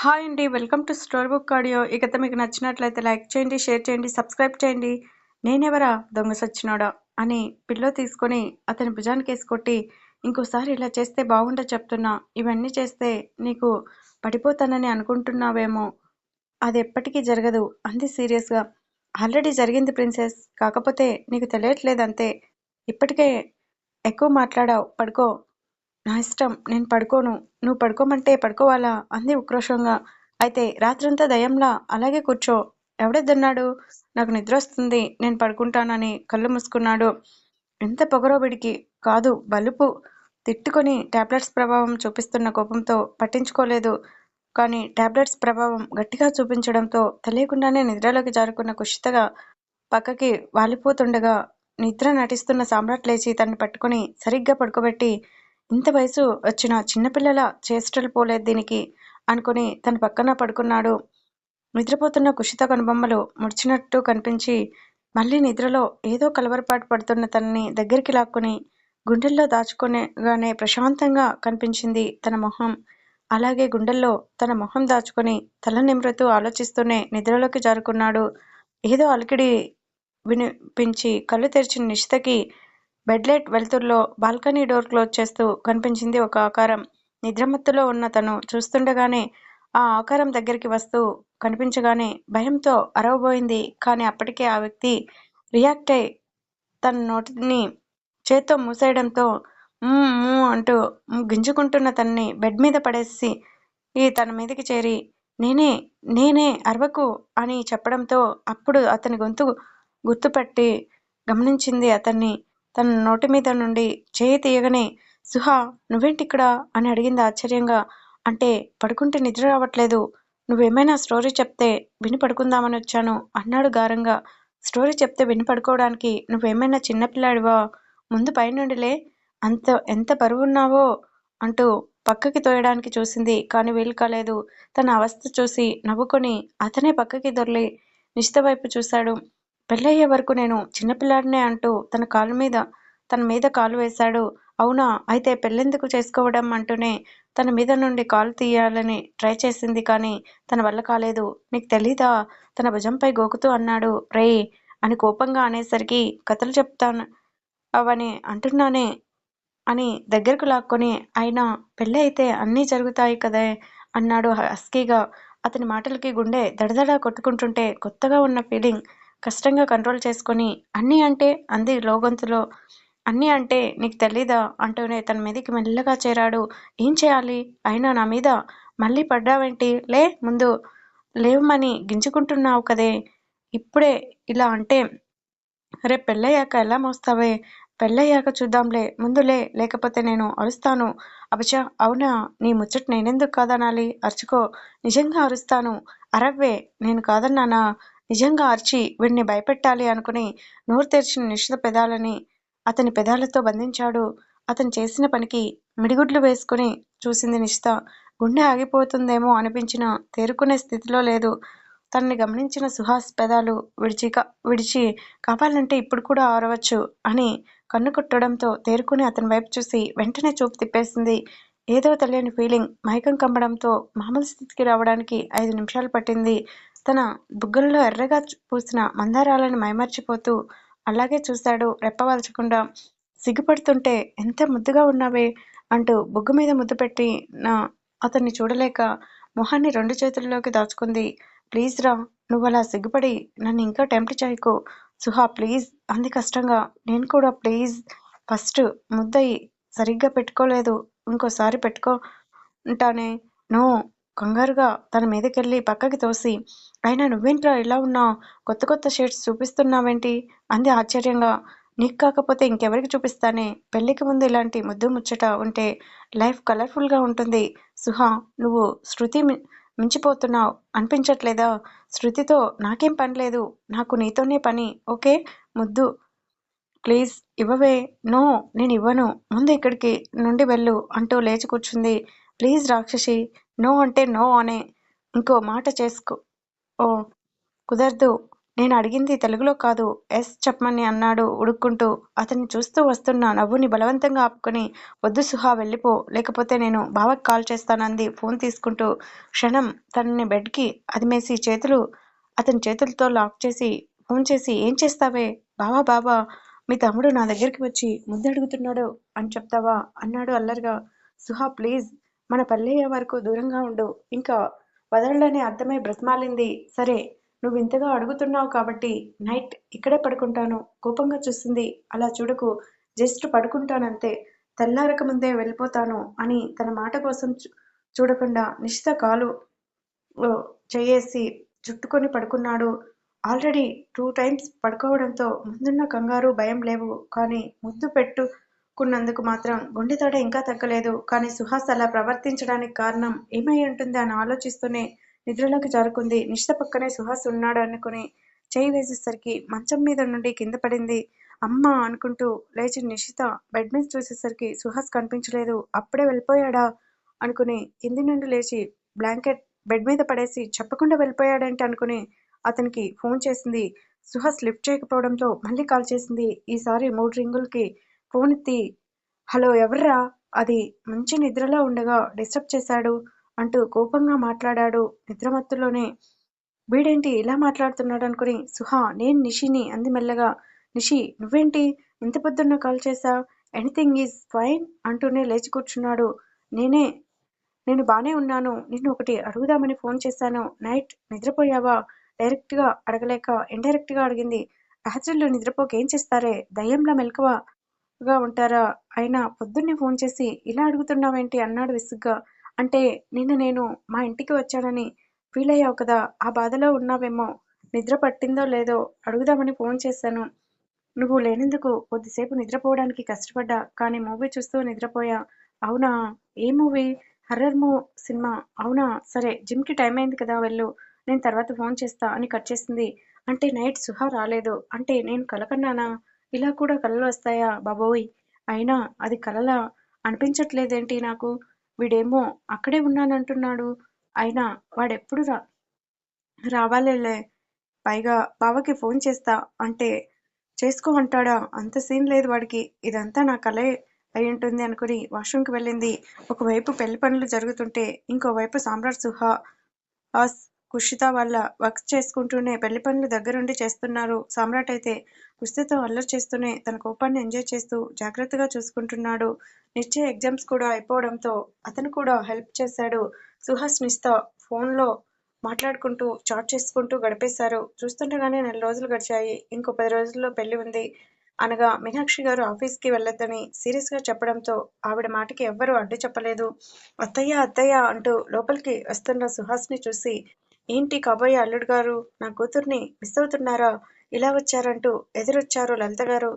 Hi అండి welcome to story book audio. ఈ కథ మీకు నచ్చినట్లయితే లైక్ చేయండి షేర్ చేయండి సబ్స్క్రైబ్ చేయండి. నేనెవరా దొంగ సచ్చినోడా అని పిల్లో తీసుకొని అతని భుజానికి వేసుకొట్టి ఇంకోసారి ఇలా చేస్తే బాగుంటా చెప్తున్నా ఇవన్నీ చేస్తే నీకు పడిపోతానని అనుకుంటున్నావేమో అది ఎప్పటికీ జరగదు అంది సీరియస్గా. ఆల్రెడీ జరిగింది ప్రిన్సెస్ కాకపోతే నీకు తెలియట్లేదు అంతే ఇప్పటికే ఎక్కువ మాట్లాడావు పడుకో నా ఇష్టం నేను పడుకోను. నువ్వు పడుకోమంటే పడుకోవాలా? అంది ఉక్రోషంగా. అయితే రాత్రంతా దయంలా అలాగే కూర్చో. ఎవడెద్దన్నాడు? నాకు నిద్ర వస్తుంది నేను పడుకుంటానని కళ్ళు మూసుకున్నాడు. ఎంత పొగరో విడికి. కాదు బలుపు. తిట్టుకొని టాబ్లెట్స్ ప్రభావం చూపిస్తున్న కోపంతో పట్టించుకోలేదు. కానీ టాబ్లెట్స్ ప్రభావం గట్టిగా చూపించడంతో తెలియకుండానే నిద్రలోకి జారుకున్న కుషితగా పక్కకి వాలిపోతుండగా నిద్ర నటిస్తున్న సామ్రాట్ లేచి తన్ని పట్టుకొని సరిగ్గా పడుకోబెట్టి ఇంత వయసు వచ్చిన చిన్నపిల్లల చేష్టలు పోలేదు దీనికి అనుకుని తన పక్కన పడుకున్నాడు. నిద్రపోతున్న కుషిత కనుబొమ్మలు ముడిచినట్టు కనిపించి మళ్ళీ నిద్రలో ఏదో కలవరపాటు పడుతున్న తనని దగ్గరికి లాక్కుని గుండెల్లో దాచుకునేగానే ప్రశాంతంగా కనిపించింది తన మొహం. అలాగే గుండెల్లో తన మొహం దాచుకొని తల నిమ్రతూ ఆలోచిస్తూనే నిద్రలోకి జారుకున్నాడు. ఏదో అలికిడి వినిపించి కళ్ళు తెరిచిన నిషితకి బెడ్లైట్ వెలుతురులో బాల్కనీ డోర్ క్లోజ్ చేస్తూ కనిపించింది ఒక ఆకారం. నిద్రమత్తులో ఉన్న తను చూస్తుండగానే ఆ ఆకారం దగ్గరికి వస్తూ కనిపించగానే భయంతో అరవబోయింది. కానీ అప్పటికే ఆ వ్యక్తి రియాక్ట్ అయి తన నోటిని చేత్తో మూసేయడంతో అంటూ గింజుకుంటున్న తనని బెడ్ మీద పడేసి ఈ తన మీదకి చేరి నేనే నేనే అరవకు అని చెప్పడంతో అప్పుడు అతని గొంతు గుర్తుపట్టి గమనించింది అతన్ని. తన నోటి మీద నుండి చేయి తీయగానే సుహా నువ్వేంటిక్కడ? అని అడిగింది ఆశ్చర్యంగా. అంటే పడుకుంటే నిద్ర రావట్లేదు. నువ్వేమైనా స్టోరీ చెప్తే విని పడుకుందామని వచ్చాను అన్నాడు గారంగా. స్టోరీ చెప్తే విని పడుకోవడానికి నువ్వేమైనా చిన్నపిల్లాడివా ముందు పైనుండిలే అంత ఎంత బరువున్నావో? అంటూ పక్కకి తోయడానికి చూసింది. కానీ వీలు కాలేదు. తన అవస్థ చూసి నవ్వుకొని అతనే పక్కకి దొర్లి నిశ్చిత వైపు చూశాడు. పెళ్ళయ్యే వరకు నేను చిన్నపిల్లాడినే అంటూ తన కాలు మీద తన మీద కాలు వేశాడు. అవునా? అయితే పెళ్ళెందుకు చేసుకోవడం అంటూనే తన మీద నుండి కాలు తీయాలని ట్రై చేసింది కానీ తన వల్ల కాలేదు. నీకు తెలీదా? తన భుజంపై గోకుతూ అన్నాడు. రే అని కోపంగా అనేసరికి కథలు చెప్తాను అవని అంటున్నానే అని దగ్గరకు లాక్కొని ఆయన పెళ్ళి అయితే అన్నీ జరుగుతాయి కదే అన్నాడు హస్కీగా. అతని మాటలకి గుండె దడదడ కొట్టుకుంటుంటే కొత్తగా ఉన్న ఫీలింగ్ కష్టంగా కంట్రోల్ చేసుకొని అన్నీ అంటే అంది లోగొంతులో అన్నీ అంటే నీకు తెలీదా? అంటూనే తన మీదకి మెల్లగా చేరాడు. ఏం చేయాలి? అయినా నా మీద మళ్ళీ పడ్డావేంటి? లే ముందు లేవమని గింజుకుంటున్నావు కదే. ఇప్పుడే ఇలా అంటే రేపు పెళ్ళయ్యాక ఎలా మోస్తావే? పెళ్ళయ్యాక చూద్దాంలే. ముందులే లేకపోతే నేను అరుస్తాను. అబచా అవునా? నీ ముచ్చట నేనెందుకు కాదనాలి? అరుచుకో. నిజంగా అరుస్తాను. అరవ్వే నేను కాదన్నానా? నిజంగా ఆర్చి వీడిని భయపెట్టాలి అనుకుని నోరు తెరిచిన నిశ్చిత పెదాలని అతని పెదాలతో బంధించాడు. అతను చేసిన పనికి మిడిగుడ్లు వేసుకుని చూసింది నిశ్చిత. గుండె ఆగిపోతుందేమో అనిపించిన తేరుకునే స్థితిలో లేదు. తనని గమనించిన సుహాస్ పెదాలు విడిచి విడిచి కావాలంటే ఇప్పుడు కూడా ఆరవచ్చు అని కన్ను కొట్టడంతో తేరుకుని అతని వైపు చూసి వెంటనే చూపు తిప్పేసింది. ఏదో తెలియని ఫీలింగ్ మైకం కమ్మడంతో మామూలు స్థితికి రావడానికి ఐదు నిమిషాలు పట్టింది. తన బుగ్గల్లో ఎర్రగా పూసిన మందారాలను మైమర్చిపోతూ అలాగే చూశాడు రెప్పవాల్చకుండా. సిగ్గుపడుతుంటే ఎంత ముద్దుగా ఉన్నావే అంటూ బుగ్గు మీద ముద్దు పెట్టి నా అతన్ని చూడలేక మొహాన్ని రెండు చేతుల్లోకి దాచుకుంది. ప్లీజ్ రా నువ్వు అలా సిగ్గుపడి నన్ను ఇంకా టెంప్ట్ చేయకు. సుహా ప్లీజ్. అంది కష్టంగా. నేను కూడా ప్లీజ్. ఫస్ట్ ముద్దయి సరిగ్గా పెట్టుకోలేదు. ఇంకోసారి పెట్టుకో ఉంటానే నో. కంగారుగా తన మీదకెళ్ళి పక్కకి తోసి అయినా నువ్వేంట్రా ఇలా ఉన్నావు కొత్త కొత్త షేడ్స్ చూపిస్తున్నావేంటి? అంది ఆశ్చర్యంగా. నీకు కాకపోతే ఇంకెవరికి చూపిస్తానే? పెళ్ళికి ముందు ఇలాంటి ముద్దు ముచ్చట ఉంటే లైఫ్ కలర్ఫుల్గా ఉంటుంది. సుహా నువ్వు శృతి మించిపోతున్నావు. అనిపించట్లేదా? శృతితో నాకేం పని లేదు. నాకు నీతోనే పని. ఓకే? ముద్దు. ప్లీజ్ ఇవ్వవే. నో నేను ఇవ్వను. ముందు ఇక్కడికి నుండి వెళ్ళు అంటూ లేచి కూర్చుంది. ప్లీజ్ రాక్షసి నో అంటే నో అనే ఇంకో మాట చేసుకో. ఓ కుదరదు. నేను అడిగింది తెలుగులో కాదు. ఎస్ చెప్పమని అన్నాడు ఉడుక్కుంటూ. అతన్ని చూస్తూ వస్తున్న నవ్వుని బలవంతంగా ఆపుకొని వద్దు సుహా వెళ్ళిపో. లేకపోతే నేను బావకి కాల్ చేస్తానంది. ఫోన్ తీసుకుంటూ క్షణం తనని బెడ్కి అదిమేసి చేతులు అతని చేతులతో లాక్ చేసి ఫోన్ చేసి ఏం చేస్తావే? బావా బావా మీ తమ్ముడు నా దగ్గరికి వచ్చి ముద్దడుగుతున్నాడు అని చెప్తావా? అన్నాడు అల్లరిగా. సుహా ప్లీజ్ మన పల్లయ్య వరకు దూరంగా ఉండు. ఇంకా వదలడని అర్థమై బ్రతిమాలింది. సరే నువ్వు ఇంతగా అడుగుతున్నావు కాబట్టి నైట్ ఇక్కడే పడుకుంటాను. కోపంగా చూస్తుంది. అలా చూడకు. జస్ట్ పడుకుంటానంతే. తెల్లారక ముందే వెళ్ళిపోతాను అని తన మాట కోసం చూ- చూడకుండా నిశ్చిత కాలు ఓ, చుట్టుకొని పడుకున్నాడు. ఆల్రెడీ టూ టైమ్స్ పడుకోవడంతో ముందున్న కంగారు భయం లేవు. కానీ ముద్దు పెట్టు పెట్టుకున్నందుకు మాత్రం గుండెతోడ ఇంకా తగ్గలేదు. కానీ సుహాస్ అలా ప్రవర్తించడానికి కారణం ఏమై ఉంటుంది అని ఆలోచిస్తూనే నిద్రలోకి జారుకుంది. నిష్ట పక్కనే సుహాస్ ఉన్నాడు అనుకుని చేయి వేసేసరికి మంచం మీద నుండి కింద పడింది. అమ్మ అనుకుంటూ లేచి నిషిత బెడ్ మీద చూసేసరికి సుహాస్ కనిపించలేదు. అప్పుడే వెళ్ళిపోయాడా అనుకుని కింది నుండి లేచి బ్లాంకెట్ బెడ్ మీద పడేసి చెప్పకుండా వెళ్ళిపోయాడంటే అనుకుని అతనికి ఫోన్ చేసింది. సుహాస్ లిఫ్ట్ చేయకపోవడంతో మళ్ళీ కాల్ చేసింది. ఈసారి మూడు రింగులకి ఫోన్ ఎత్తి హలో ఎవర్రా? అది మంచి నిద్రలో ఉండగా డిస్టర్బ్ చేశాడు అంటూ కోపంగా మాట్లాడాడు నిద్రమత్తులోనే. వీడేంటి ఇలా మాట్లాడుతున్నాడు అనుకుని సుహా నేను నిషిని అంది మెల్లగా. నిషి నువ్వేంటి ఇంత పొద్దున్న కాల్ చేశా? ఎనీథింగ్ ఈజ్ ఫైన్ అంటూనే లేచి కూర్చున్నాడు. నేనే నేను బాగానే ఉన్నాను. నిన్ను ఒకటి అడుగుదామని ఫోన్ చేశాను. నైట్ నిద్రపోయావా? డైరెక్ట్గా అడగలేక ఇండైరెక్ట్గా అడిగింది. రాత్రిలో నిద్రపోకేం చేస్తారే? దయ్యంలా గా ఉంటారా? అయినా పొద్దున్నే ఫోన్ చేసి ఇలా అడుగుతున్నావేంటి? అన్నాడు విసుగ్గా. అంటే నిన్న నేను మా ఇంటికి వచ్చానని ఫీల్ అయ్యావు కదా ఆ బాధలో ఉన్నావేమో నిద్ర పట్టిందో లేదో అడుగుదామని ఫోన్ చేశాను. నువ్వు లేనందుకు కొద్దిసేపు నిద్రపోవడానికి కష్టపడ్డా కానీ మూవీ చూస్తూ నిద్రపోయా. అవునా? ఏ మూవీ? హర్రర్ మూ సినిమా? అవునా? సరే జిమ్కి టైం అయింది కదా వెళ్ళు. నేను తర్వాత ఫోన్ చేస్తా అని కట్ చేసింది. అంటే నైట్ సుహా రాలేదు. అంటే నేను కలకన్నానా? ఇలా కూడా కలలు వస్తాయా బాబోయ్? అయినా అది కలలా అనిపించట్లేదేంటి నాకు? వీడేమో అక్కడే ఉన్నానంటున్నాడు. అయినా వాడెప్పుడు రా రావాలేలే. పైగా బావకి ఫోన్ చేస్తా అంటే చేసుకో అంటాడా? అంత సీన్ లేదు వాడికి. ఇదంతా నా కలే అయి ఉంటుంది అనుకుని వాష్రూమ్కి వెళ్ళింది. ఒకవైపు పెళ్ళి పనులు జరుగుతుంటే ఇంకోవైపు సామ్రాట్ సుహా. హాస్ కుషిత వాళ్ళ వర్క్ చేసుకుంటూనే పెళ్ళి పనులు దగ్గరుండి చేస్తున్నారు. సామ్రాట్ అయితే కుస్తీతో అల్లరి చేస్తూనే తన కోపాన్ని ఎంజాయ్ చేస్తూ జాగ్రత్తగా చూసుకుంటున్నాడు. నిశ్చయ ఎగ్జామ్స్ కూడా అయిపోవడంతో అతను కూడా హెల్ప్ చేశాడు. సుహాస్ నిస్తా ఫోన్లో మాట్లాడుకుంటూ చాట్ చేసుకుంటూ గడిపేశారు. చూస్తుండగానే నెల రోజులు గడిచాయి. ఇంకో పది రోజుల్లో పెళ్ళి ఉంది అనగా మీనాక్షి గారు ఆఫీస్కి వెళ్ళొద్దని సీరియస్గా చెప్పడంతో ఆవిడ మాటకి ఎవ్వరూ అడ్డు చెప్పలేదు. అత్తయ్య అత్తయ్య అంటూ లోపలికి వస్తున్న సుహాస్ని చూసి ఏంటి కాబోయే అల్లుడు గారు? నా కూతుర్ని మిస్ అవుతున్నారా? ఇలా వచ్చారంటూ ఎదురొచ్చారు లలిత గారు.